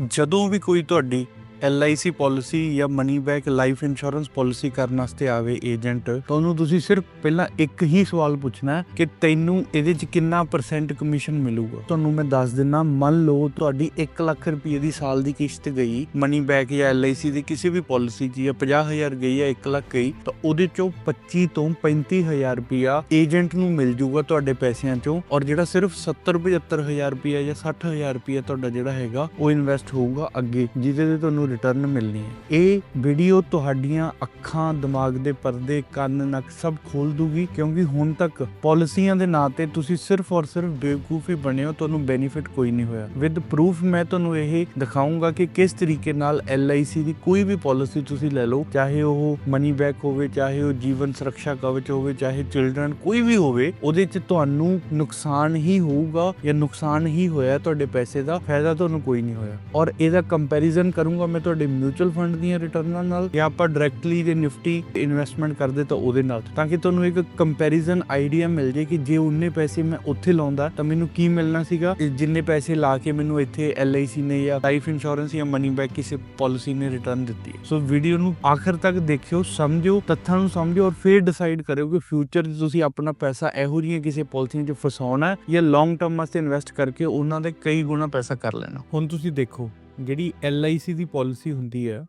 ਜਦੋਂ ਵੀ ਕੋਈ ਤੁਹਾਡੀ LIC ਪਾਲਿਸੀ ਜਾਂ money back life insurance policy ਕਰਨ ਵਾਸਤੇ ਆਵੇ ਏਜੰਟ ਤੁਹਾਨੂੰ ਤੁਸੀਂ ਸਿਰਫ ਪਹਿਲਾਂ ਇੱਕ ਹੀ ਸਵਾਲ ਪੁੱਛਣਾ ਹੈ ਕਿ ਤੈਨੂੰ ਇਹਦੇ 'ਚ ਕਿੰਨਾ ਪਰਸੈਂਟ ਕਮਿਸ਼ਨ ਮਿਲੂਗਾ। ਤੁਹਾਨੂੰ ਮੈਂ ਦੱਸ ਦਿੰਨਾ, ਮੰਨ ਲਓ ਤੁਹਾਡੀ 1 ਲੱਖ ਰੁਪਏ ਦੀ ਸਾਲ ਦੀ ਕਿਸ਼ਤ ਗਈ ਮਨੀ ਬੈਕ ਜਾਂ LIC ਦੀ ਕਿਸੇ ਵੀ ਪਾਲਿਸੀ 'ਚ ਜਾਂ 50000 ਗਈ ਜਾਂ 1 ਲੱਖ ਗਈ, ਤਾਂ ਉਹਦੇ 'ਚੋਂ 25 ਤੋਂ 35000 ਰੁਪਇਆ ਏਜੰਟ ਨੂੰ ਮਿਲ ਜੂਗਾ ਤੁਹਾਡੇ ਪੈਸਿਆਂ 'ਚੋਂ ਔਰ ਜਿਹੜਾ ਸਿਰਫ 70 75000 ਰੁਪਇਆ ਜਾਂ 60000 ਰੁਪਇਆ ਤੁਹਾਡਾ ਜਿਹੜਾ ਹੈਗਾ, ਉਹ ਇਨਵੈਸਟ ਹੋਊਗਾ ਅੱਗੇ, ਜਿਹਦੇ ਤੇ ਤੁਹਾਨੂੰ ਰਿਟਰਨ ਮਿਲਣੀ ਹੈ। ਇਹ ਵੀਡੀਓ ਤੁਹਾਡੀਆਂ ਅੱਖਾਂ, ਦਿਮਾਗ ਦੇ ਪਰਦੇ, ਕੰਨ, ਨੱਕ ਸਭ ਖੋਲ ਦੂਗੀ ਕਿਉਂਕਿ ਹੁਣ ਤੱਕ ਪਾਲਿਸੀਆਂ ਦੇ ਨਾਂ ਤੇ ਤੁਸੀਂ ਸਿਰਫ ਔਰ ਸਿਰਫ ਬੇਵਕੂਫੀ ਬਣੇ ਹੋ, ਤੁਹਾਨੂੰ ਬੈਨੀਫਿਟ ਕੋਈ ਨਹੀਂ ਹੋਇਆ। ਵਿਦ ਪ੍ਰੂਫ ਮੈਂ ਤੁਹਾਨੂੰ ਇਹ ਦਿਖਾਉਂਗਾ ਕਿ ਕਿਸ ਤਰੀਕੇ ਨਾਲ LIC ਦੀ ਕੋਈ ਵੀ ਪਾਲਿਸੀ ਤੁਸੀਂ ਲੈ ਲਓ, ਚਾਹੇ ਉਹ ਮਨੀ ਬੈਕ ਹੋਵੇ, ਚਾਹੇ ਉਹ ਜੀਵਨ ਸੁਰੱਖਿਆ ਕਵਚ ਹੋਵੇ, ਚਾਹੇ ਚਿਲਡਰਨ ਕੋਈ ਵੀ ਹੋਵੇ, ਉਹਦੇ 'ਚ ਤੁਹਾਨੂੰ ਨੁਕਸਾਨ ਹੀ ਹੋਊਗਾ ਜਾਂ ਨੁਕਸਾਨ ਹੀ ਹੋਇਆ ਤੁਹਾਡੇ ਪੈਸੇ ਦਾ, ਫਾਇਦਾ ਤੁਹਾਨੂੰ ਕੋਈ ਨਹੀਂ ਹੋਇਆ। ਔਰ ਇਹਦਾ ਕੰਪੈਰੀਜ਼ਨ ਕਰੂੰਗਾ ਮੈਂ ਤੁਹਾਡੇ ਮਿਊਚੁਅਲ ਫੰਡ ਦੀਆਂ ਰਿਟਰਨਾਂ ਨਾਲ ਜਾਂ ਆਪਾਂ ਡਾਇਰੈਕਟਲੀ ਦੇ ਨਿਫਟੀ ਇਨਵੈਸਟਮੈਂਟ ਕਰਦੇ ਤਾਂ ਉਹਦੇ ਨਾਲ, ਤਾਂ ਕਿ ਤੁਹਾਨੂੰ ਇੱਕ ਕੰਪੈਰੀਜ਼ਨ ਆਈਡੀਆ ਮਿਲ ਜੇ ਕਿ ਜੇ ਉਨੇ ਪੈਸੇ ਮੈਂ ਉੱਥੇ ਲਾਉਂਦਾ, ਤਾਂ ਮੈਨੂੰ ਕੀ ਮਿਲਣਾ ਸੀਗਾ? ਜਿੰਨੇ ਪੈਸੇ ਲਾ ਕੇ ਮੈਨੂੰ ਇੱਥੇ LIC ਨੇ ਜਾਂ ਲਾਈਫ ਇੰਸ਼ੋਰੈਂਸ ਜਾਂ ਮਨੀ ਬੈਕ ਕਿਸੇ ਪਾਲਿਸੀ ਨੇ ਰਿਟਰਨ ਦਿੱਤੀ ਸੋ ਵੀਡੀਓ ਨੂੰ ਆਖਰ ਤੱਕ ਦੇਖਿਓ ਸਮਝੋ ਤੱਥਾਂ ਨੂੰ ਸਮਝੋ ਔਰ ਫਿਰ ਡਿਸਾਈਡ ਕਰਿਓ ਕਿ ਫਿਊਚਰ 'ਚ ਤੁਸੀਂ ਆਪਣਾ ਪੈਸਾ ਇਹੋ ਜਿਹੀਆਂ ਕਿਸੇ ਪਾਲਿਸੀਆਂ 'ਚ ਫਸਾਉਣਾ ਹੈ ਜਾਂ ਲੌਂਗ ਟਰਮ ਵਾਸਤੇ ਇਨਵੈਸਟ ਕਰਕੇ ਉਹਨਾਂ ਦੇ ਕਈ ਗੁਣਾ ਪੈਸਾ ਕਰ ਲੈਣਾ। ਹੁਣ ਤੁਸੀਂ ਦੇਖੋ ਜਿਹੜੀ LIC ਦੀ ਪਾਲਿਸੀ ਹੁੰਦੀ ਹੈ,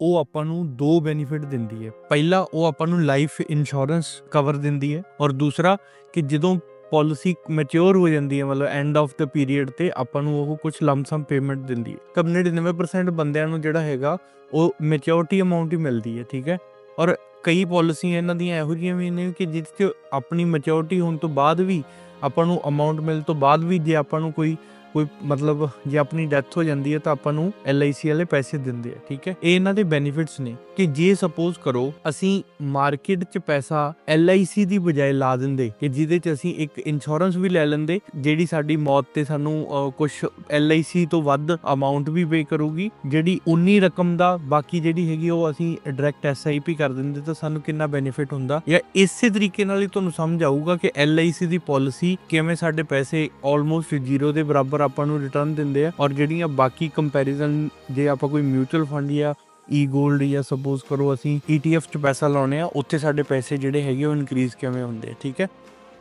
ਉਹ ਆਪਾਂ ਨੂੰ ਦੋ ਬੈਨੀਫਿਟ ਦਿੰਦੀ ਹੈ। ਪਹਿਲਾ, ਉਹ ਆਪਾਂ ਨੂੰ ਲਾਈਫ ਇੰਸ਼ੋਰੈਂਸ ਕਵਰ ਦਿੰਦੀ ਹੈ ਔਰ ਦੂਸਰਾ, ਕਿ ਜਦੋਂ ਪਾਲਿਸੀ ਮੈਚੁਰ ਹੋ ਜਾਂਦੀ ਹੈ, ਮਤਲਬ ਐਂਡ ਆਫ ਦਾ ਪੀਰੀਅਡ ਤੇ ਆਪਾਂ ਨੂੰ ਉਹ ਕੁਝ ਲੰਮਸਮ ਪੇਮੈਂਟ ਦਿੰਦੀ ਹੈ। ਤਾਂ 99% ਬੰਦਿਆਂ ਨੂੰ ਜਿਹੜਾ ਹੈਗਾ, ਉਹ ਮੈਚੁਰਿਟੀ ਅਮਾਉਂਟ ਹੀ ਮਿਲਦੀ ਹੈ, ਠੀਕ ਹੈ? ਔਰ ਕਈ ਪਾਲਿਸੀਆਂ ਇਹਨਾਂ ਦੀਆਂ ਇਹੋ ਜਿਹੀਆਂ ਵੀ ਨੇ ਕਿ ਜਿਸ 'ਚ ਆਪਣੀ ਮੈਚੁਰਿਟੀ ਹੋਣ ਤੋਂ ਬਾਅਦ ਵੀ ਆਪਾਂ ਨੂੰ ਅਮਾਉਂਟ ਮਿਲ ਤੋਂ ਬਾਅਦ ਵੀ ਜੇ ਆਪਾਂ ਨੂੰ ਕੋਈ ਕੋਈ ਮਤਲਬ ਜੇ ਆਪਣੀ ਡੈਥ ਹੋ ਜਾਂਦੀ ਹੈ ਤਾਂ ਆਪਾਂ ਨੂੰ LIC ਵਾਲੇ ਪੈਸੇ ਦਿੰਦੇ ਆ, ਠੀਕ ਹੈ? ਇਹ ਇਹਨਾਂ ਦੇ ਬੈਨੀਫਿਟਸ ਨੇ ਕਿ ਜੇ ਸਪੋਜ਼ ਕਰੋ ਅਸੀਂ ਮਾਰਕੀਟ 'ਚ ਪੈਸਾ LIC ਦੀ ਬਜਾਏ ਲਾ ਦਿੰਦੇ ਕਿ ਜਿਹਦੇ 'ਚ ਅਸੀਂ ਇੱਕ ਇੰਸ਼ੋਰੈਂਸ ਵੀ ਲੈ ਲੈਂਦੇ, ਜਿਹੜੀ ਸਾਡੀ ਮੌਤ ਤੇ ਸਾਨੂੰ ਕੁਝ LIC ਤੋਂ ਵੱਧ ਅਮਾਉਂਟ ਵੀ ਪੇ ਕਰੂਗੀ, ਜਿਹੜੀ ਉਨੀ ਰਕਮ ਦਾ ਬਾਕੀ ਜਿਹੜੀ ਹੈਗੀ ਉਹ ਅਸੀਂ ਡਾਇਰੈਕਟ SIP ਕਰ ਦਿੰਦੇ ਤਾਂ ਸਾਨੂੰ ਕਿੰਨਾ ਬੈਨੀਫਿਟ ਹੁੰਦਾ? ਜਾਂ ਇਸੇ ਤਰੀਕੇ ਨਾਲ ਹੀ ਤੁਹਾਨੂੰ ਸਮਝ ਆਊਗਾ ਕਿ LIC ਦੀ ਪਾਲਿਸੀ ਕਿਵੇਂ ਸਾਡੇ ਪੈਸੇ ਆਲਮੋਸਟ ਜ਼ੀਰੋ ਦੇ ਬਰਾਬਰ ਆਪਾਂ ਨੂੰ ਰਿਟਰਨ ਦਿੰਦੇ ਆ। ਔਰ ਜਿਹੜੀਆਂ ਬਾਕੀ ਕੰਪੈਰੀਜ਼ਨ ਜੇ ਆਪਾਂ ਕੋਈ ਮਿਊਚੁਅਲ ਫੰਡ ਜਾਂ ਈ 골ਡ ਜਾਂ ਸਪੋਜ਼ ਕਰੋ ਅਸੀਂ ETF ਚ ਪੈਸਾ ਲਾਉਨੇ ਆ ਉੱਥੇ ਸਾਡੇ ਪੈਸੇ ਜਿਹੜੇ ਹੈਗੇ ਉਹ ਇਨਕਰੀਜ਼ ਕਿਵੇਂ ਹੁੰਦੇ ਠੀਕ ਹੈ?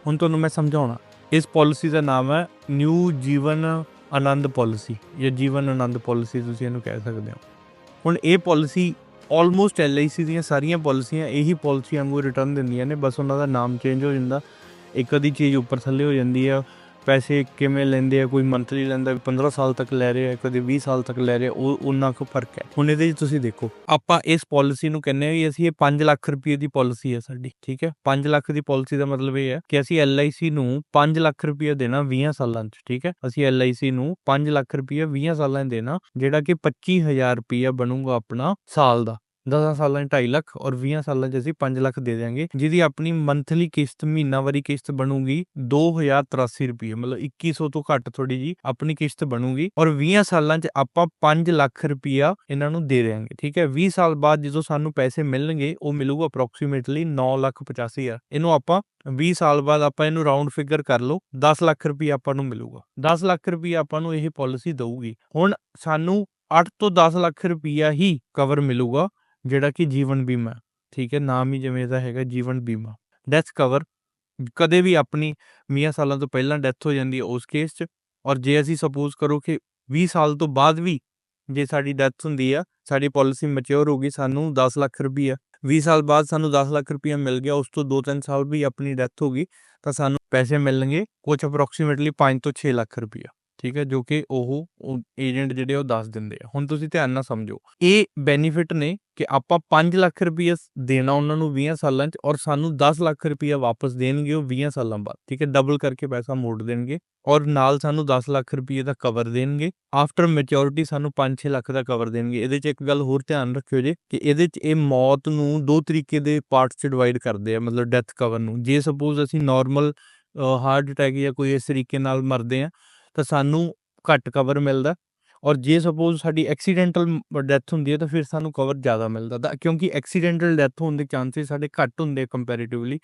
ਹੁਣ ਤੁਹਾਨੂੰ ਮੈਂ ਸਮਝਾਉਣਾ। ਇਸ ਪਾਲਿਸੀ ਦਾ ਨਾਮ ਹੈ ਨਿਊ ਜੀਵਨ ਆਨੰਦ ਪਾਲਿਸੀ ਜਾਂ ਜੀਵਨ ਆਨੰਦ ਪਾਲਿਸੀ ਤੁਸੀਂ ਇਹਨੂੰ ਕਹਿ ਸਕਦੇ ਹੋ। ਹੁਣ ਇਹ ਪਾਲਿਸੀ ਆਲਮੋਸਟ LIC ਦੀਆਂ ਸਾਰੀਆਂ ਪਾਲਿਸੀਆਂ ਇਹੀ ਪਾਲਿਸੀ ਵਾਂਗੂ ਰਿਟਰਨ ਦਿੰਦੀਆਂ ਨੇ, ਬਸ ਉਹਨਾਂ ਦਾ ਨਾਮ ਚੇਂਜ ਹੋ ਜਾਂਦਾ। ਇੱਕ ਅੱਧੀ ਚੀਜ਼ ਉੱਪਰ ਥੱਲੇ ਹੋ ਜਾਂਦੀ ਆ। ਪੈਸੇ ਕਿਵੇਂ ਲੈਂਦੇ ਆ, ਕੋਈ ਮੰਥਲੀ ਲੈਂਦਾ 15 ਸਾਲ ਤੱਕ ਲੈ ਰਿਹਾ, ਕਦੇ 20 ਸਾਲ ਤੱਕ ਲੈ ਰਿਹਾ, ਉਹ ਉਹਨਾਂ ਕੁ ਫ਼ਰਕ ਹੈ। ਹੁਣ ਇਹਦੇ 'ਚ ਤੁਸੀਂ ਦੇਖੋ, ਆਪਾਂ ਇਸ ਪਾਲਿਸੀ ਨੂੰ ਕਹਿੰਦੇ ਆ ਵੀ ਅਸੀਂ ਇਹ 5 ਲੱਖ ਰੁਪਏ ਦੀ ਪਾਲਿਸੀ ਹੈ ਸਾਡੀ, ਠੀਕ ਹੈ? 5 ਲੱਖ ਦੀ ਪਾਲਿਸੀ ਦਾ ਮਤਲਬ ਇਹ ਹੈ ਕਿ ਅਸੀਂ LIC ਨੂੰ 5 ਲੱਖ ਰੁਪਏ ਦੇਣਾ 20 ਸਾਲਾਂ 'ਚ, ਠੀਕ ਹੈ? ਅਸੀਂ LIC ਨੂੰ 5 ਲੱਖ ਰੁਪਏ 20 ਸਾਲਾਂ 'ਚ ਦੇਣਾ, ਜਿਹੜਾ ਕਿ 25000 ਰੁਪਏ ਬਣੂਗਾ ਆਪਣਾ ਸਾਲ ਦਾ। 10 ਸਾਲਾਂ 'ਚ 2.5 ਲੱਖ ਔਰ 20 ਸਾਲਾਂ 'ਚ ਅਸੀਂ 5 ਲੱਖ ਦੇ ਦਿਆਂਗੇ, ਜਿਹਦੀ ਆਪਣੀ ਮੰਥਲੀ ਕਿਸ਼ਤ ਮਹੀਨਾਵਾਰੀ ਕਿਸ਼ਤ ਬਣੂਗੀ 2083 ਰੁਪਏ ਮਤਲਬ 2100 ਤੋਂ ਘੱਟ ਥੋੜੀ ਜੀ ਆਪਣੀ ਕਿਸ਼ਤ ਬਣੂਗੀ ਔਰ 20 ਸਾਲਾਂ 'ਚ ਆਪਾਂ 5 ਲੱਖ ਰੁਪਇਆ ਇਹਨਾਂ ਨੂੰ ਦੇ ਦੇਵਾਂਗੇ ਠੀਕ ਹੈ? 20 ਸਾਲ ਬਾਅਦ ਜਦੋਂ ਸਾਨੂੰ ਪੈਸੇ ਮਿਲਣਗੇ, ਉਹ ਮਿਲੂਗਾ ਅਪਰੋਕਸੀਮੇਟਲੀ 9 ਲੱਖ 85 ਹਜ਼ਾਰ, ਇਹਨੂੰ ਆਪਾਂ 20 ਸਾਲ ਬਾਅਦ ਆਪਾਂ ਇਹਨੂੰ ਰਾਉਂਡ ਫਿਗਰ ਕਰ ਲਓ 10 ਲੱਖ ਰੁਪਏ ਆਪਾਂ ਨੂੰ ਮਿਲੂਗਾ 10 ਲੱਖ ਰੁਪਏ ਆਪਾਂ ਨੂੰ ਇਹ ਪਾਲਿਸੀ ਦਊਗੀ, ਹੁਣ ਸਾਨੂੰ 8 ਤੋਂ 10 ਲੱਖ ਰੁਪਇਆ ਹੀ ਕਵਰ ਮਿਲੂਗਾ ਜਿਹੜਾ ਕਿ ਜੀਵਨ ਬੀਮਾ ਠੀਕ ਹੈ, ਨਾਮ ਹੀ ਜਿਵੇਂ ਦਾ ਹੈਗਾ ਜੀਵਨ ਬੀਮਾ। ਡੈਥ ਕਵਰ ਕਦੇ ਵੀ ਆਪਣੀ 20 ਸਾਲਾਂ ਤੋਂ ਪਹਿਲਾਂ ਡੈਥ ਹੋ ਜਾਂਦੀ ਹੈ ਉਸ ਕੇਸ 'ਚ ਔਰ ਜੇ ਅਸੀਂ ਸਪੋਜ਼ ਕਰੋ ਕਿ 20 ਸਾਲ ਤੋਂ ਬਾਅਦ ਵੀ ਜੇ ਸਾਡੀ ਡੈਥ ਹੁੰਦੀ ਆ, ਸਾਡੀ ਪਾਲਿਸੀ ਮੈਚੁਰ ਹੋ ਗਈ, ਸਾਨੂੰ 10 ਲੱਖ ਰੁਪਈਆ 20 ਸਾਲ ਬਾਅਦ ਸਾਨੂੰ 10 ਲੱਖ ਰੁਪਈਆ ਮਿਲ ਗਿਆ, ਉਸ ਤੋਂ 2-3 ਸਾਲ ਵੀ ਆਪਣੀ ਡੈਥ ਹੋ ਗਈ, ਤਾਂ ਸਾਨੂੰ ਪੈਸੇ ਮਿਲਣਗੇ ਕੁਝ ਅਪਰੋਕਸੀਮੇਟਲੀ 5 ਤੋਂ 6 ਲੱਖ ਰੁਪਈਆ। ਠੀਕ ਹੈ, ਜੋ ਕਿ ਉਹ ਏਜੰਟ ਜਿਹੜੇ ਉਹ ਦੱਸ ਦਿੰਦੇ ਆ। ਹੁਣ ਤੁਸੀਂ ਧਿਆਨ ਨਾਲ ਸਮਝੋ, ਇਹ ਬੈਨੀਫਿਟ ਨੇ ਕਿ ਆਪਾਂ 5 ਲੱਖ ਰੁਪਈਆ ਦੇਣਾ ਉਹਨਾਂ ਨੂੰ 20 ਸਾਲਾਂ 'ਚ ਔਰ ਸਾਨੂੰ 10 ਲੱਖ ਰੁਪਈਆ ਵਾਪਸ ਦੇਣਗੇ ਉਹ 20 ਸਾਲਾਂ ਬਾਅਦ, ਠੀਕ ਹੈ ਡਬਲ ਕਰਕੇ ਪੈਸਾ ਮੋੜ ਦੇਣਗੇ ਔਰ ਨਾਲ ਸਾਨੂੰ 10 ਲੱਖ ਰੁਪਏ ਦਾ ਕਵਰ ਦੇਣਗੇ। ਆਫਟਰ ਮੈਚੁਰਿਟੀ ਸਾਨੂੰ 5-6 ਲੱਖ ਦਾ ਕਵਰ ਦੇਣਗੇ। ਇਹਦੇ 'ਚ ਇੱਕ ਗੱਲ ਹੋਰ ਧਿਆਨ ਰੱਖਿਓ ਜੇ ਕਿ ਇਹਦੇ 'ਚ ਇਹ ਮੌਤ ਨੂੰ ਦੋ ਤਰੀਕੇ ਦੇ ਪਾਰਟਸ 'ਚ ਡਿਵਾਈਡ ਕਰਦੇ ਆ, ਮਤਲਬ ਡੈਥ ਕਵਰ ਨੂੰ। ਜੇ ਸਪੋਜ਼ ਅਸੀਂ ਨਾਰਮਲ ਹਾਰਟ ਅਟੈਕ ਜਾਂ ਕੋਈ ਇਸ ਤਰੀਕੇ ਨਾਲ ਮਰਦੇ ਆ ਤਾਂ ਸਾਨੂੰ ਘੱਟ ਕਵਰ ਮਿਲਦਾ ਔਰ ਜੇ ਸਪੋਜ਼ ਸਾਡੀ ਐਕਸੀਡੈਂਟਲ ਡੈਥ ਹੁੰਦੀ ਹੈ ਤਾਂ ਫਿਰ ਸਾਨੂੰ ਕਵਰ ਜ਼ਿਆਦਾ ਮਿਲਦਾ ਤਾਂ ਕਿਉਂਕਿ ਐਕਸੀਡੈਂਟਲ ਡੈਥ ਹੋਣ ਦੇ ਚਾਂਸਸ ਸਾਡੇ ਘੱਟ ਹੁੰਦੇ ਕੰਪੈਰੀਟਿਵਲੀ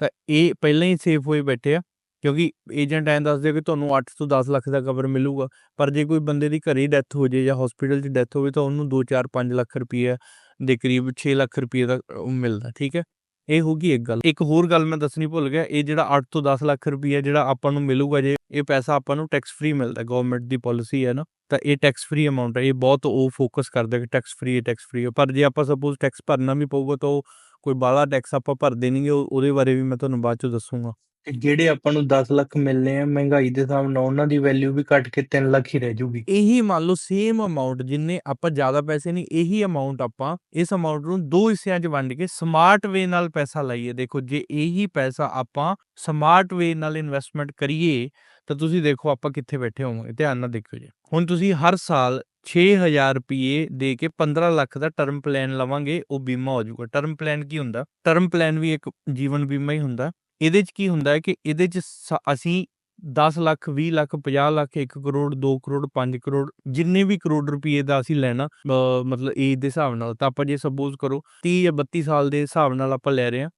ਤਾਂ ਇਹ ਪਹਿਲਾਂ ਹੀ ਸੇਫ ਹੋਏ ਬੈਠੇ ਆ ਕਿਉਂਕਿ ਏਜੰਟ ਐਂ ਦੱਸਦੇ ਕਿ ਤੁਹਾਨੂੰ 8 ਤੋਂ 10 ਲੱਖ ਦਾ ਕਵਰ ਮਿਲੂਗਾ ਪਰ ਜੇ ਕੋਈ ਬੰਦੇ ਦੀ ਘਰੇ ਡੈਥ ਹੋ ਜੇ ਜਾਂ ਹਸਪੀਟਲ 'ਚ ਡੈਥ ਹੋਵੇ ਤਾਂ ਉਹਨੂੰ 2 4 5 ਲੱਖ ਰੁਪਏ ਦੇ ਕਰੀਬ 6 ਲੱਖ ਰੁਪਏ ਦਾ ਮਿਲਦਾ ਠੀਕ ਹੈ। ਇਹ ਹੋਗੀ ਇੱਕ ਗੱਲ। ਇੱਕ ਹੋਰ ਗੱਲ ਮੈਂ ਦੱਸਣੀ ਭੁੱਲ ਗਿਆ, ਇਹ ਜਿਹੜਾ 8 ਤੋਂ 10 ਲੱਖ ਰੁਪਏ ਜਿਹੜਾ ਆਪਾਂ ਨੂੰ ਮਿਲੂਗਾ ਜੇ, ਇਹ ਪੈਸਾ ਆਪਾਂ ਨੂੰ ਟੈਕਸ ਫ੍ਰੀ ਮਿਲਦਾ ਗਵਰਨਮੈਂਟ ਦੀ ਪਾਲਿਸੀ ਹੈ ਨਾ, ਤਾਂ ਇਹ ਟੈਕਸ ਫ੍ਰੀ ਅਮਾਉਂਟ ਹੈ। ਇਹ ਬਹੁਤ ਉਹ ਫੋਕਸ ਕਰਦਾ ਕਿ ਟੈਕਸ ਫ੍ਰੀ ਹੈ ਟੈਕਸ ਫ੍ਰੀ ਹੈ। ਪਰ ਜੇ ਆਪਾਂ ਸਪੋਜ਼ ਟੈਕਸ ਭਰਨਾ ਵੀ ਪਊਗਾ ਤਾਂ ਉਹ ਕੋਈ ਬਾਲਾ ਟੈਕਸ ਆਪਾਂ ਭਰਦੇ ਦੇਣਗੇ ਉਹ- ਉਹਦੇ ਬਾਰੇ ਵੀ ਮੈਂ ਤੁਹਾਨੂੰ ਬਾਅਦ ਚ ਦੱਸੂਗਾ। ਤੇ ਜਿਹੜੇ ਆਪਾਂ ਨੂੰ 10 ਲੱਖ ਮਿਲਨੇ ਆ, ਮਹਿੰਗਾਈ ਦੇ ਹਿਸਾਬ ਨਾਲ ਉਹਨਾਂ ਦੀ ਵੈਲਿਊ ਵੀ ਘਟ ਕੇ 3 ਲੱਖ ਹੀ ਰਹਿ ਜੂਗੀ। ਇਹੀ ਮੰਨ ਲਓ ਸੇਮ ਅਮਾਉਂਟ ਜਿੰਨੇ ਆਪਾਂ ਜ਼ਿਆਦਾ ਪੈਸੇ ਨਹੀਂ, ਇਹੀ ਅਮਾਉਂਟ ਆਪਾਂ ਇਸ ਅਮਾਉਂਟ ਨੂੰ ਦੋ ਹਿੱਸਿਆਂ 'ਚ ਵੰਡ ਕੇ ਸਮਾਰਟ ਵੇ ਨਾਲ ਪੈਸਾ ਲਾਈਏ। ਦੇਖੋ, ਜੇ ਇਹੀ ਪੈਸਾ ਆਪਾਂ ਸਮਾਰਟ ਵੇ ਨਾਲ ਇਨਵੈਸਟਮੈਂਟ ਕਰੀਏ, ਤਾਂ ਤੁਸੀਂ ਦੇਖੋ ਆਪਾਂ ਕਿੱਥੇ ਬੈਠੇ ਹੋਵਾਂਗੇ। ਧਿਆਨ ਨਾਲ ਦੇਖਿਓ ਜੀ। ਹੁਣ ਤੁਸੀਂ ਹਰ ਸਾਲ 6000 ਰੁਪਏ ਦੇ ਕੇ 15 ਲੱਖ ਦਾ ਟਰਮ ਪਲਾਨ ਲਵਾਂਗੇ, ਉਹ ਬੀਮਾ ਹੋ ਜਾਊਗਾ। ਟਰਮ ਪਲਾਨ ਕੀ ਹੁੰਦਾ? ਟਰਮ ਪਲਾਨ ਵੀ ਇੱਕ ਜੀਵਨ ਬੀਮਾ ਹੀ ਹੁੰਦਾ। ਇਹਦੇ 'ਚ ਕੀ ਹੁੰਦਾ ਹੈ ਕਿ ਇਹਦੇ 'ਚ ਅਸੀਂ 10 ਲੱਖ 20 ਲੱਖ 50 ਲੱਖ 1 ਕਰੋੜ 2 ਕਰੋੜ 5 ਕਰੋੜ, ਜਿੰਨੇ ਵੀ ਕਰੋੜ ਰੁਪਏ ਦਾ ਅਸੀਂ ਲੈਣਾ ਮਤਲਬ ਏਜ ਦੇ ਹਿਸਾਬ ਨਾਲ, ਤਾਂ ਆਪਾਂ ਜੇ ਸਪੋਜ਼ ਕਰੋ 30 ਜਾਂ 32 ਸਾਲ ਦੇ ਹਿਸਾਬ ਨਾਲ ਆਪਾਂ ਲੈ ਰਹੇ ਹਾਂ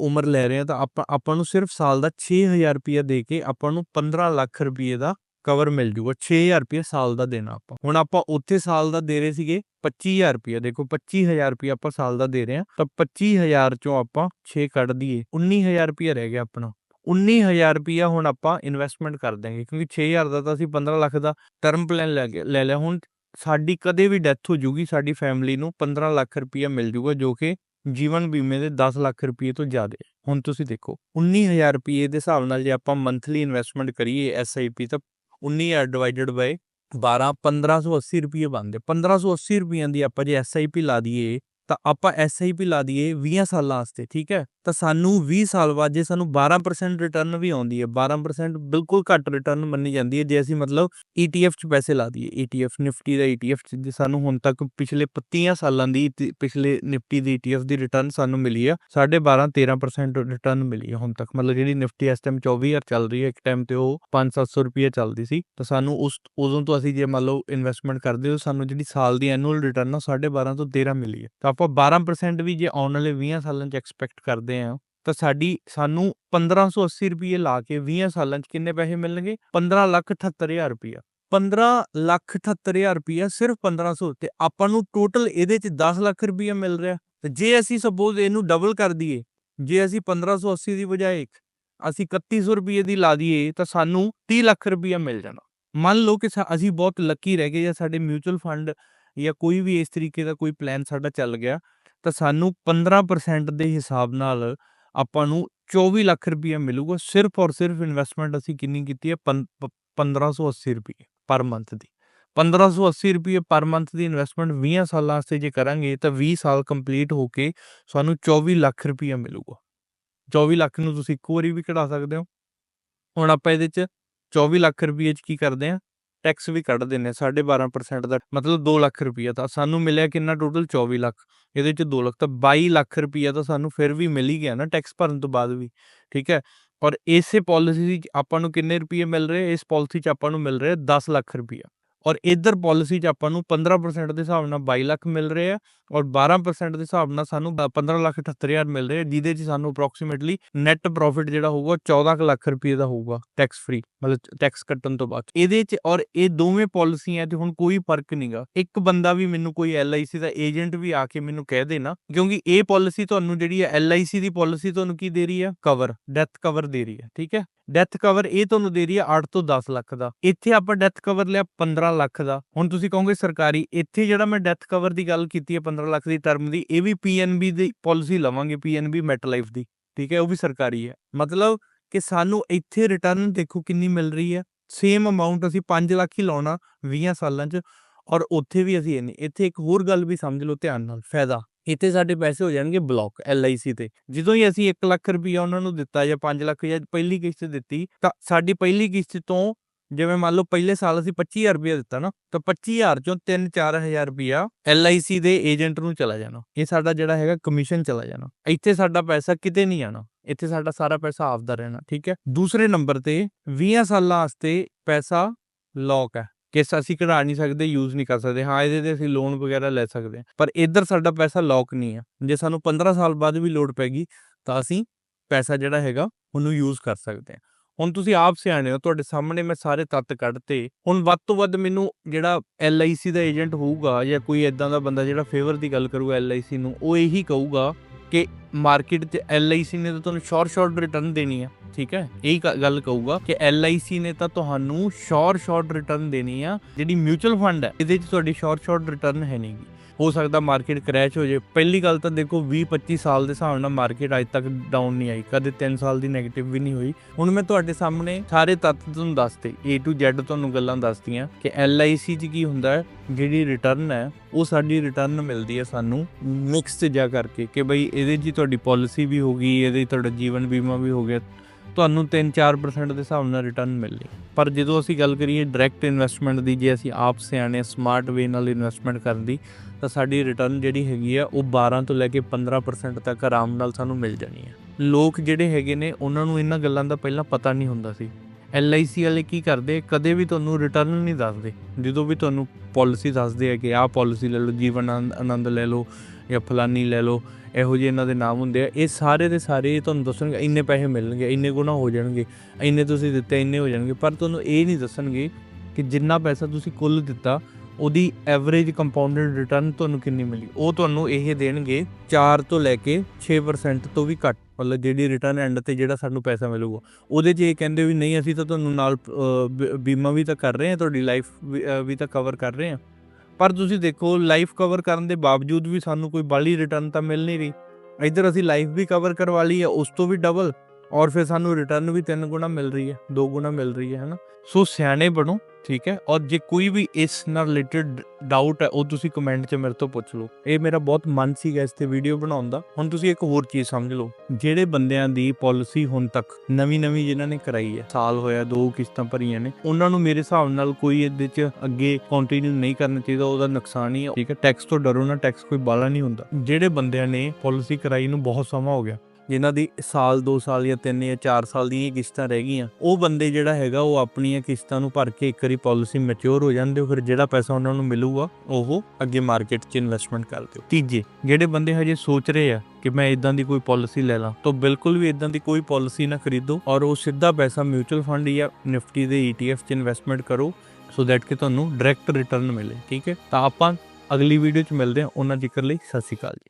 ਉਮਰ ਲੈ ਰਹੇ ਆ ਤਾਂ ਆਪਾਂ ਆਪਾਂ ਨੂੰ ਸਿਰਫ ਸਾਲ ਦਾ 6000 ਰੁਪਏ ਦੇ ਕੇ ਆਪਾਂ ਨੂੰ 15 ਲੱਖ ਰੁਪਏ ਦਾ ਕਵਰ ਮਿਲ ਜੂਗਾ 6000 ਰੁਪਏ ਸਾਲ ਦਾ ਦੇਣਾ ਆਪਾਂ। ਹੁਣ ਆਪਾਂ ਉੱਥੇ ਸਾਲ ਦਾ ਦੇ ਰਹੇ ਸੀਗੇ 25000 ਰੁਪਏ ਦੇਖੋ 25000 ਰੁਪਏ ਆਪਾਂ ਸਾਲ ਦਾ ਦੇ ਰਹੇ ਹਾਂ, ਤਾਂ 25000 ਚੋਂ ਆਪਾਂ 6 ਕੱਢ ਦਈਏ। 19000 ਰੁਪਏ ਰਹਿ ਗਿਆ ਆਪਣਾ। 19000 ਰੁਪਿਆ ਹੁਣ ਆਪਾਂ ਇਨਵੈਸਟਮੈਂਟ ਕਰ ਦਾਂਗੇ ਕਿਉਂਕਿ 6000 ਦਾ ਤਾਂ ਅਸੀਂ 15 ਲੱਖ ਦਾ ਟਰਮ ਪਲਾਨ ਲੈ ਲਿਆ। ਹੁਣ ਸਾਡੀ ਕਦੇ ਵੀ ਡੈਥ ਹੋ ਜੂਗੀ, ਸਾਡੀ ਫੈਮਿਲੀ ਨੂੰ 15 ਲੱਖ ਰੁਪਇਆ ਮਿਲ ਜੂਗਾ, ਜੋ ਕਿ ਜੀਵਨ ਬੀਮੇ ਦੇ 10 ਲੱਖ ਰੁਪਏ ਤੋਂ ਜ਼ਿਆਦਾ ਹੁਣ ਤੁਸੀਂ ਦੇਖੋ 19000 ਰੁਪਏ ਦੇ ਹਿਸਾਬ ਨਾਲ ਜੇ ਆਪਾਂ ਮੰਥਲੀ ਇਨਵੈਸਟਮੈਂਟ ਕਰੀਏ ਐਸਆਈਪੀ ਤਾਂ 19000 ਡਿਵਾਈਡਡ ਬਾਈ 12 1580 ਰੁਪਏ ਬਣਦੇ। 1580 ਰੁਪਈਆਂ ਦੀ ਆਪਾਂ ਜੇ ਐਸਆਈਪੀ ਲਾ ਦਈਏ, ਤਾਂ ਆਪਾਂ ਐਸਆਈਪੀ ਲਾ ਦਈਏ 20 ਸਾਲਾਂ ਵਾਸਤੇ, ਠੀਕ ਹੈ? ਤਾਂ ਸਾਨੂੰ 20 ਸਾਲ ਬਾਅਦ ਜੇ ਸਾਨੂੰ 12% ਰਿਟਰਨ ਵੀ ਆਉਂਦੀ ਹੈ 12% ਬਿਲਕੁਲ ਘੱਟ ਰਿਟਰਨ ਮੰਨੀ ਜਾਂਦੀ ਹੈ, ਜੇ ਅਸੀਂ ਮਤਲਬ ETF 'ਚ ਪੈਸੇ ਲਾ ਦਈਏ ETF ਨਿਫਟੀ ਦਾ ETF 'ਚ, ਜੇ ਸਾਨੂੰ ਹੁਣ ਤੱਕ ਪਿਛਲੇ 30 ਸਾਲਾਂ ਦੀ ਤੇ, ਪਿਛਲੇ ਨਿਫਟੀ ਦੀ ETF ਦੀ ਰਿਟਰਨ ਸਾਨੂੰ ਮਿਲੀ ਆ 12.5 13% ਰਿਟਰਨ ਮਿਲੀ ਹੈ ਹੁਣ ਤੱਕ, ਮਤਲਬ ਜਿਹੜੀ ਨਿਫਟੀ ਇਸ ਟਾਈਮ 24000 ਚੱਲ ਰਹੀ ਹੈ, ਇੱਕ ਟਾਈਮ ਤੇ ਉਹ 5-700 ਰੁਪਏ ਚੱਲਦੀ ਸੀ, ਤਾਂ ਸਾਨੂੰ ਉਸ, ਉਦੋਂ ਤੋਂ ਅਸੀਂ ਜੇ ਮੰਨ ਲਓ ਇਨਵੈਸਟਮੈਂਟ ਕਰਦੇ ਹੋ, ਸਾਨੂੰ ਜਿਹੜੀ ਸਾਲ ਦੀ ਐਨੂਅਲ ਰਿਟਰਨ ਆ 12.5 ਤੋਂ 13 ਮਿਲੀ ਹੈ, ਤਾਂ ਆਪਾਂ 12% ਵੀ ਜੇ ਆਉਣ ਵਾਲੇ 20 ਸਾਲਾਂ 'ਚ ਐਕਸਪੈਕਟ ਕਰਦੇ ਆ ਤਾਂ ਸਾਡੀ, ਸਾਨੂੰ 1580 ਰੁਪਏ ਲਾ ਕੇ 20 ਸਾਲਾਂ 'ਚ ਕਿੰਨੇ ਪੈਸੇ ਮਿਲਣਗੇ? 15 ਲੱਖ 78000 ਰੁਪਏ 15 ਲੱਖ 78000 ਰੁਪਏ ਸਿਰਫ 1500 ਤੇ ਆਪਾਂ ਨੂੰ ਟੋਟਲ ਇਹਦੇ 'ਚ 10 ਲੱਖ ਰੁਪਏ ਮਿਲ ਰਿਹਾ। ਤੇ ਜੇ ਅਸੀਂ ਸਪੋਜ਼ ਇਹਨੂੰ ਡਬਲ ਕਰ ਦਈਏ, ਜੇ ਅਸੀਂ 1580 ਦੀ ਬਜਾਏ ਅਸੀਂ 3100 ਰੁਪਏ ਦੀ ਲਾ ਦਈਏ, ਤਾਂ ਸਾਨੂੰ 30 ਲੱਖ ਰੁਪਇਆ ਮਿਲ ਜਾਣਾ। ਮੰਨ ਲਓ ਕਿ ਅਸੀਂ ਬਹੁਤ ਲੱਕੀ ਰਹਿ ਗਏ ਜਾਂ ਸਾਡੇ ਮਿਊਚੁਅਲ ਫੰਡ ਜਾਂ ਕੋਈ ਵੀ ਇਸ ਤਰੀਕੇ ਦਾ ਕੋਈ ਪਲਾਨ ਸਾਡਾ ਚੱਲ ਗਿਆ ਤਾਂ ਸਾਨੂੰ 15% ਦੇ ਹਿਸਾਬ ਨਾਲ ਆਪਾਂ ਨੂੰ 24 ਲੱਖ ਰੁਪਏ ਮਿਲੂਗਾ, ਸਿਰਫ ਔਰ ਸਿਰਫ ਇਨਵੈਸਟਮੈਂਟ ਅਸੀਂ ਕਿੰਨੀ ਕੀਤੀ ਹੈ? ਪੰ- ਪ- 1580 ਰੁਪਏ ਪਰ ਮੰਥ ਦੀ। 1580 ਰੁਪਏ ਪਰ ਮੰਥ ਦੀ ਇਨਵੈਸਟਮੈਂਟ 20 ਸਾਲਾਂ ਵਾਸਤੇ ਜੇ ਕਰਾਂਗੇ ਤਾਂ 20 ਸਾਲ ਕੰਪਲੀਟ ਹੋ ਕੇ ਸਾਨੂੰ 24 ਲੱਖ ਰੁਪਏ ਮਿਲੂਗਾ। 24 ਲੱਖ ਨੂੰ ਤੁਸੀਂ ਇੱਕ ਵਾਰੀ ਵੀ ਕਢਾ ਸਕਦੇ ਹੋ। ਹੁਣ ਆਪਾਂ ਇਹਦੇ ਚ 24 ਲੱਖ ਰੁਪਏ ਚ ਕੀ ਕਰਦੇ ਆ ਟੈਕਸ ਵੀ ਕੱਢ ਦਿੰਨੇ 12.5% ਦਾ ਮਤਲਬ 2 ਲੱਖ ਰੁਪਈਆ ਤਾਂ ਸਾਨੂੰ ਮਿਲਿਆ ਕਿੰਨਾ ਟੋਟਲ 24 ਲੱਖ। ਇਹਦੇ ਚ 2 ਲੱਖ ਤਾਂ 22 ਲੱਖ ਰੁਪਈਆ ਤਾਂ ਸਾਨੂੰ ਫਿਰ ਵੀ ਮਿਲ ਹੀ ਗਿਆ ਨਾ ਟੈਕਸ ਭਰਨ ਤੋਂ ਬਾਅਦ ਵੀ, ਠੀਕ ਹੈ? ਔਰ ਇਸੇ ਪਾਲਿਸੀ ਆਪਾਂ ਨੂੰ ਕਿੰਨੇ ਰੁਪਏ ਮਿਲ ਰਹੇ? ਇਸ ਪਾਲਿਸੀ 'ਚ ਆਪਾਂ ਨੂੰ ਮਿਲ ਰਹੇ 10 ਲੱਖ ਰੁਪਈਆ। ਔਰ ਇਧਰ ਪਾਲਿਸੀ 'ਚ ਆਪਾਂ ਨੂੰ 15% ਦੇ ਹਿਸਾਬ ਨਾਲ 22 ਲੱਖ ਮਿਲ ਰਹੇ ਆ ਔਰ 12% ਦੇ ਹਿਸਾਬ ਨਾਲ ਸਾਨੂੰ 15 ਲੱਖ 78000 ਮਿਲ ਰਹੇ ਜਿਹਦੇ 'ਚ ਸਾਨੂੰ ਅਪਰੋਕਸੀਮੇਟਲੀ ਨੈਟ ਪ੍ਰੋਫਿਟ ਜਿਹੜਾ ਹੋਊਗਾ 14 ਲੱਖ ਰੁਪਏ ਦਾ ਹੋਊਗਾ ਟੈਕਸ ਫ੍ਰੀ ਮਤਲਬ ਟੈਕਸ ਕੱਟਣ ਤੋਂ ਬਾਅਦ। ਇਹਦੇ 'ਚ ਔਰ ਇਹ ਦੋਵੇਂ ਪਾਲਿਸੀਆਂ 'ਚ ਹੁਣ ਕੋਈ ਫ਼ਰਕ ਨਹੀਂਗਾ ਇੱਕ ਬੰਦਾ ਵੀ ਮੈਨੂੰ ਕੋਈ LIC ਦਾ ਏਜੰਟ ਵੀ ਆ ਕੇ ਮੈਨੂੰ ਕਹਿ ਦੇਣਾ, ਕਿਉਂਕਿ ਇਹ ਪਾਲਿਸੀ ਤੁਹਾਨੂੰ ਜਿਹੜੀ ਹੈ LIC ਦੀ ਪਾਲਿਸੀ ਤੁਹਾਨੂੰ ਕੀ ਦੇ ਰਹੀ ਹੈ ਕਵਰ ਡੈਥ ਕਵਰ ਦੇ ਰਹੀ ਹੈ ਠੀਕ ਹੈ? ਡੈਥ ਕਵਰ ਇਹ ਤੁਹਾਨੂੰ ਦੇ ਰਹੀ ਹੈ 8 ਤੋਂ 10 ਲੱਖ ਦਾ। ਇੱਥੇ ਆਪਾਂ ਡੈਥ ਕਵਰ ਲਿਆ 15 ਲੱਖ ਦਾ। ਹੁਣ ਤੁਸੀਂ ਕਹੋਗੇ ਸਰਕਾਰੀ, ਇੱਥੇ ਜਿਹੜਾ ਮੈਂ ਡੈਥ ਕਵਰ ਦੀ ਗੱਲ ਕੀਤੀ ਹੈ 15 ਲੱਖ ਦੀ ਟਰਮ ਦੀ, ਇਹ ਵੀ ਪੀਐਨਬੀ ਦੀ ਪਾਲਿਸੀ ਲਵਾਂਗੇ ਪੀਐਨਬੀ ਮੈਟ ਲਾਈਫ ਦੀ। ਠੀਕ ਹੈ, ਉਹ ਵੀ ਸਰਕਾਰੀ ਹੈ। ਮਤਲਬ ਕਿ ਸਾਨੂੰ ਇੱਥੇ ਰਿਟਰਨ ਦੇਖੋ ਕਿੰਨੀ ਮਿਲ ਰਹੀ ਹੈ। ਸੇਮ ਅਮਾਉਂਟ ਅਸੀਂ 5 ਲੱਖ ਹੀ ਲਾਉਣਾ 20 ਸਾਲਾਂ 'ਚ, ਔਰ ਉੱਥੇ ਵੀ ਅਸੀਂ ਇਹ ਇੱਥੇ ਇੱਕ ਹੋਰ ਗੱਲ ਵੀ ਸਮਝ ਲਓ ਧਿਆਨ ਨਾਲ, ਫਾਇਦਾ। ਇੱਥੇ ਸਾਡੇ ਪੈਸੇ ਹੋ ਜਾਣਗੇ ਬਲੌਕ LIC ਤੇ। ਜਦੋਂ ਹੀ ਅਸੀਂ 1 ਲੱਖ ਰੁਪਇਆ ਉਹਨਾਂ ਨੂੰ ਦਿੱਤਾ ਜਾਂ 5 ਲੱਖ ਜਾਂ ਪਹਿਲੀ ਕਿਸ਼ਤ ਦਿੱਤੀ, ਤਾਂ ਸਾਡੀ ਪਹਿਲੀ ਕਿਸ਼ਤ ਤੋਂ ਜਿਵੇਂ ਮੰਨ ਲਓ ਪਹਿਲੇ ਸਾਲ ਅਸੀਂ 25000 ਰੁਪਇਆ ਦਿੱਤਾ ਨਾ, ਤਾਂ 25000 ਚੋਂ 3-4000 ਰੁਪਇਆ LIC ਦੇ ਏਜੰਟ ਨੂੰ ਚਲਾ ਜਾਣਾ। ਇਹ ਸਾਡਾ ਜਿਹੜਾ ਹੈਗਾ ਕਮਿਸ਼ਨ ਚਲਾ ਜਾਣਾ। ਇੱਥੇ ਸਾਡਾ ਪੈਸਾ ਕਿਤੇ ਨਹੀਂ ਆਣਾ। ਇੱਥੇ ਸਾਡਾ ਸਾਰਾ ਪੈਸਾ ਆਪਦਾ ਰਹਿਣਾ, ਠੀਕ ਹੈ? ਦੂਸਰੇ ਨੰਬਰ ਤੇ 20 ਸਾਲਾਂ ਵਾਸਤੇ ਪੈਸਾ ਲੌਕ ਹੈ। ਕਿ ਅਸੀਂ ਕਢਾ ਨਹੀਂ ਸਕਦੇ ਯੂਜ਼ ਨਹੀਂ ਕਰ ਸਕਦੇ, ਹਾਂ, ਇਹਦੇ ਤੇ ਅਸੀਂ ਲੋਨ ਵਗੈਰਾ ਲੈ ਸਕਦੇ ਹਾਂ। ਪਰ ਇੱਧਰ ਸਾਡਾ ਪੈਸਾ ਲੌਕ ਨਹੀਂ ਹੈ। ਜੇ ਸਾਨੂੰ 15 ਸਾਲ ਬਾਅਦ ਵੀ ਲੋੜ ਪੈਗੀ ਤਾਂ ਅਸੀਂ ਪੈਸਾ ਜਿਹੜਾ ਹੈਗਾ, ਉਹਨੂੰ ਯੂਜ਼ ਕਰ ਸਕਦੇ ਹਾਂ। ਹੁਣ ਤੁਸੀਂ ਆਪ ਸਿਆਣੇ ਹੋ, ਤੁਹਾਡੇ ਸਾਹਮਣੇ ਮੈਂ ਸਾਰੇ ਤੱਤ ਕੱਢਤੇ। ਹੁਣ ਵੱਧ ਤੋਂ ਵੱਧ ਮੈਨੂੰ ਜਿਹੜਾ LIC ਦਾ ਏਜੰਟ ਹੋਊਗਾ ਜਾਂ ਕੋਈ ਇਦਾਂ ਦਾ ਬੰਦਾ ਜਿਹੜਾ ਫੇਵਰ ਦੀ ਗੱਲ ਕਰੂਗਾ LIC ਨੂੰ, ਉਹ ਇਹੀ ਕਹੂਗਾ ਕਿ ਮਾਰਕੀਟ 'ਚ LIC ਨੇ ਤਾਂ ਤੁਹਾਨੂੰ ਸ਼ੋਰ ਸ਼ਾਰਟ ਰਿਟਰਨ ਦੇਣੀ ਆ, ਠੀਕ ਹੈ? ਇਹੀ ਕ- ਗੱਲ ਕਹੂਗਾ ਕਿ LIC ਨੇ ਤਾਂ ਤੁਹਾਨੂੰ ਸ਼ੋਰ ਸ਼ਾਰਟ ਰਿਟਰਨ ਦੇਣੀ ਆ, ਜਿਹੜੀ ਮਿਊਚੁਅਲ ਫੰਡ ਹੈ, ਇਹਦੇ 'ਚ ਤੁਹਾਡੀ ਸ਼ੋਰ ਸ਼ਾਰਟ ਰਿਟਰਨ ਹੈ ਨਹੀਂਗੀ ਹੋ ਸਕਦਾ ਮਾਰਕੀਟ ਕ੍ਰੈਸ਼ ਹੋ ਜੇ। ਪਹਿਲੀ ਗੱਲ ਤਾਂ ਦੇਖੋ 20 25 ਸਾਲ ਦੇ ਹਿਸਾਬ ਨਾਲ ਮਾਰਕੀਟ ਅੱਜ ਤੱਕ ਡਾਊਨ ਨਹੀਂ ਆਈ। ਕਦੇ 3 ਸਾਲ ਦੀ 네ਗੇਟਿਵ ਵੀ ਨਹੀਂ ਹੋਈ। ਹੁਣ ਮੈਂ ਤੁਹਾਡੇ ਸਾਹਮਣੇ ਸਾਰੇ ਤੱਤ ਤੁਹਾਨੂੰ ਦੱਸਤੇ। A to Z ਤੁਹਾਨੂੰ ਗੱਲਾਂ ਦੱਸਤੀਆਂ ਕਿ LIC 'ਚ ਕੀ ਹੁੰਦਾ ਹੈ, ਜਿਹੜੀ ਰਿਟਰਨ ਹੈ, ਉਹ ਸਾਡੀ ਰਿਟਰਨ ਮਿਲਦੀ ਹੈ ਸਾਨੂੰ ਮਿਕਸ ਜਾ ਕਰਕੇ ਕਿ ਬਈ ਇਹਦੇ 'ਚ ਤੁਹਾਡੀ ਪਾਲਿਸੀ ਵੀ ਹੋਗੀ ਇਹਦੇ 'ਚ ਤੁਹਾਡਾ ਜੀਵਨ ਬੀਮਾ ਵੀ ਹੋ ਗਿਆ। ਤੁਹਾਨੂੰ 3-4% ਦੇ ਹਿਸਾਬ ਨਾਲ ਰਿਟਰਨ ਮਿਲਣੀ ਪਰ ਜਦੋਂ ਅਸੀਂ ਗੱਲ ਕਰੀਏ ਡਾਇਰੈਕਟ ਇਨਵੈਸਟਮੈਂਟ ਦੀ, ਜੇ ਅਸੀਂ ਆਪ ਸਿਆਣੇ ਸਮਾਰਟ ਵੇ ਨਾਲ ਇਨਵੈਸਟਮੈਂਟ ਕਰਨ ਦੀ, ਤਾਂ ਸਾਡੀ ਰਿਟਰਨ ਜਿਹੜੀ ਹੈਗੀ ਆ, ਉਹ 12 ਤੋਂ ਲੈ ਕੇ 15% ਤੱਕ ਆਰਾਮ ਨਾਲ ਸਾਨੂੰ ਮਿਲ ਜਾਣੀ ਹੈ ਲੋਕ ਜਿਹੜੇ ਹੈਗੇ ਨੇ, ਉਹਨਾਂ ਨੂੰ ਇਹਨਾਂ ਗੱਲਾਂ ਦਾ ਪਹਿਲਾਂ ਪਤਾ ਨਹੀਂ ਹੁੰਦਾ ਸੀ। LIC ਵਾਲੇ ਕੀ ਕਰਦੇ? ਕਦੇ ਵੀ ਤੁਹਾਨੂੰ ਰਿਟਰਨ ਨਹੀਂ ਦੱਸਦੇ। ਜਦੋਂ ਵੀ ਤੁਹਾਨੂੰ ਪਾਲਿਸੀ ਦੱਸਦੇ ਆ ਕਿ ਆਹ ਪਾਲਿਸੀ ਲੈ ਲਓ, ਜੀਵਨ ਆਨੰਦ- ਆਨੰਦ ਲੈ ਲਓ ਜਾਂ ਫਲਾਨੀ ਲੈ ਲਓ, ਇਹੋ ਜਿਹੇ ਇਹਨਾਂ ਦੇ ਨਾਮ ਹੁੰਦੇ ਆ। ਇਹ ਸਾਰੇ ਦੇ ਸਾਰੇ ਤੁਹਾਨੂੰ ਦੱਸਣਗੇ, ਇੰਨੇ ਪੈਸੇ ਮਿਲਣਗੇ, ਇੰਨੇ ਗੁਣਾ ਹੋ ਜਾਣਗੇ, ਇੰਨੇ ਤੁਸੀਂ ਦਿੱਤੇ, ਇੰਨੇ ਹੋ ਜਾਣਗੇ। ਪਰ ਤੁਹਾਨੂੰ ਇਹ ਨਹੀਂ ਦੱਸਣਗੇ ਕਿ ਜਿੰਨਾ ਪੈਸਾ ਤੁਸੀਂ ਕੁੱਲ ਦਿੱਤਾ, ਉਹਦੀ ਐਵਰੇਜ ਕੰਪਾਊਂਡਡ ਰਿਟਰਨ ਤੁਹਾਨੂੰ ਕਿੰਨੀ ਮਿਲੀ। ਉਹ ਤੁਹਾਨੂੰ ਇਹ ਦੇਣਗੇ 4 ਤੋਂ ਲੈ ਕੇ 6% ਤੋਂ ਵੀ ਘੱਟ, ਮਤਲਬ ਜਿਹੜੀ ਰਿਟਰਨ ਐਂਡ ਤੇ ਜਿਹੜਾ ਸਾਨੂੰ ਪੈਸਾ ਮਿਲੂਗਾ। ਉਹਦੇ 'ਚ ਇਹ ਕਹਿੰਦੇ ਵੀ ਨਹੀਂ, ਅਸੀਂ ਤਾਂ ਤੁਹਾਨੂੰ ਨਾਲ ਬ- ਬੀਮਾ ਵੀ ਤਾਂ ਕਰ ਰਹੇ ਹਾਂ, ਤੁਹਾਡੀ ਲਾਈਫ ਵੀ ਤਾਂ ਕਵਰ ਕਰ ਰਹੇ ਹਾਂ। ਪਰ ਤੁਸੀਂ ਦੇਖੋ ਲਾਈਫ ਕਵਰ ਕਰਨ ਦੇ ਬਾਵਜੂਦ ਵੀ ਸਾਨੂੰ ਕੋਈ ਬਾਲੀ ਰਿਟਰਨ ਤਾਂ ਮਿਲ ਨਹੀਂ ਰਹੀ। ਇੱਧਰ ਅਸੀਂ ਲਾਈਫ ਵੀ ਕਵਰ ਕਰਵਾ ਲਈ ਹੈ, ਉਸ ਤੋਂ ਵੀ ਡਬਲ ਔਰ ਫਿਰ ਸਾਨੂੰ ਰਿਟਰਨ ਵੀ ਤਿੰਨ ਗੁਣਾ ਮਿਲ ਰਹੀ ਹੈ, ਦੋ ਗੁਣਾ ਮਿਲ ਰਹੀ ਹੈ, ਹਨਾ? ਸੋ ਸਿਆਣੇ ਬਣੋ ਠੀਕ ਹੈ? ਔਰ ਜੇ ਕੋਈ ਵੀ ਇਸ ਨਾਲ ਰਿਲੇਟਡ ਡਾਊਟ ਹੈ, ਉਹ ਤੁਸੀਂ ਕਮੈਂਟ 'ਚ ਮੇਰੇ ਤੋਂ ਪੁੱਛ ਲਓ। ਇਹ ਮੇਰਾ ਬਹੁਤ ਮਨ ਸੀਗਾ ਇਸ ਤੇ ਵੀਡੀਓ ਬਣਾਉਣ ਦਾ। ਹੁਣ ਤੁਸੀਂ ਇੱਕ ਹੋਰ ਚੀਜ਼ ਸਮਝ ਲਓ। ਜਿਹੜੇ ਬੰਦਿਆਂ ਦੀ ਪਾਲਿਸੀ ਹੁਣ ਤੱਕ ਨਵੀਂ ਨਵੀਂ ਜਿਨ੍ਹਾਂ ਨੇ ਕਰਾਈ ਹੈ, ਸਾਲ ਹੋਇਆ, ਦੋ ਕਿਸ਼ਤਾਂ ਭਰੀਆਂ ਨੇ, ਉਹਨਾਂ ਨੂੰ ਮੇਰੇ ਹਿਸਾਬ ਨਾਲ ਕੋਈ ਇਹਦੇ 'ਚ ਅੱਗੇ ਕੰਟੀਨਿਊ ਨਹੀਂ ਕਰਨਾ ਚਾਹੀਦਾ, ਉਹਦਾ ਨੁਕਸਾਨ ਹੀ ਹੈ। ਠੀਕ ਹੈ? ਟੈਕਸ ਤੋਂ ਡਰੋ ਨਾ ਟੈਕਸ ਕੋਈ ਬਾਲਾ ਨਹੀਂ ਹੁੰਦਾ। ਜਿਹੜੇ ਬੰਦਿਆਂ ਨੇ ਪਾਲਿਸੀ ਕਰਾਈ ਨੂੰ ਬਹੁਤ ਸਮਾਂ ਹੋ ਗਿਆ। ਜਿਨ੍ਹਾਂ ਦੀ ਸਾਲ 2 ਸਾਲ ਜਾਂ 3 ਜਾਂ 4 ਸਾਲ ਦੀਆਂ ਕਿਸ਼ਤਾਂ ਰਹਿ ਗਈਆਂ, ਉਹ ਬੰਦੇ ਜਿਹੜਾ ਹੈਗਾ ਉਹ ਆਪਣੀਆਂ ਕਿਸ਼ਤਾਂ ਨੂੰ ਭਰ ਕੇ ਇੱਕ ਵਾਰੀ ਪਾਲਿਸੀ ਮੈਚੁਰ ਹੋ ਜਾਂਦੇ ਹੋ, ਫਿਰ ਜਿਹੜਾ ਪੈਸਾ ਉਹਨਾਂ ਨੂੰ ਮਿਲੂਗਾ, ਉਹ ਅੱਗੇ ਮਾਰਕੀਟ 'ਚ ਇਨਵੈਸਟਮੈਂਟ ਕਰ ਦਿਓ ਤੀਜੇ, ਜਿਹੜੇ ਬੰਦੇ ਹਜੇ ਸੋਚ ਰਹੇ ਆ ਕਿ ਮੈਂ ਇਦਾਂ ਦੀ ਕੋਈ ਪਾਲਿਸੀ ਲੈ ਲਾਂ, ਤਾਂ ਬਿਲਕੁਲ ਵੀ ਇਦਾਂ ਦੀ ਕੋਈ ਪਾਲਿਸੀ ਨਾ ਖਰੀਦੋ ਔਰ ਉਹ ਸਿੱਧਾ ਪੈਸਾ ਮਿਊਚੁਅਲ ਫੰਡ ਜਾਂ ਨਿਫਟੀ ਦੇ ETF 'ਚ ਇਨਵੈਸਟਮੈਂਟ ਕਰੋ ਸੋ ਦੈਟ ਕਿ ਤੁਹਾਨੂੰ ਡਾਇਰੈਕਟ ਰਿਟਰਨ ਮਿਲੇ, ਠੀਕ ਹੈ? ਤਾਂ ਆਪਾਂ ਅਗਲੀ ਵੀਡੀਓ 'ਚ ਮਿਲਦੇ ਹਾਂ, ਉਹਨਾਂ ਜ਼ਿਕਰ ਲਈ, ਸਤਿ ਸ਼੍ਰੀ ਅਕਾਲ ਜੀ।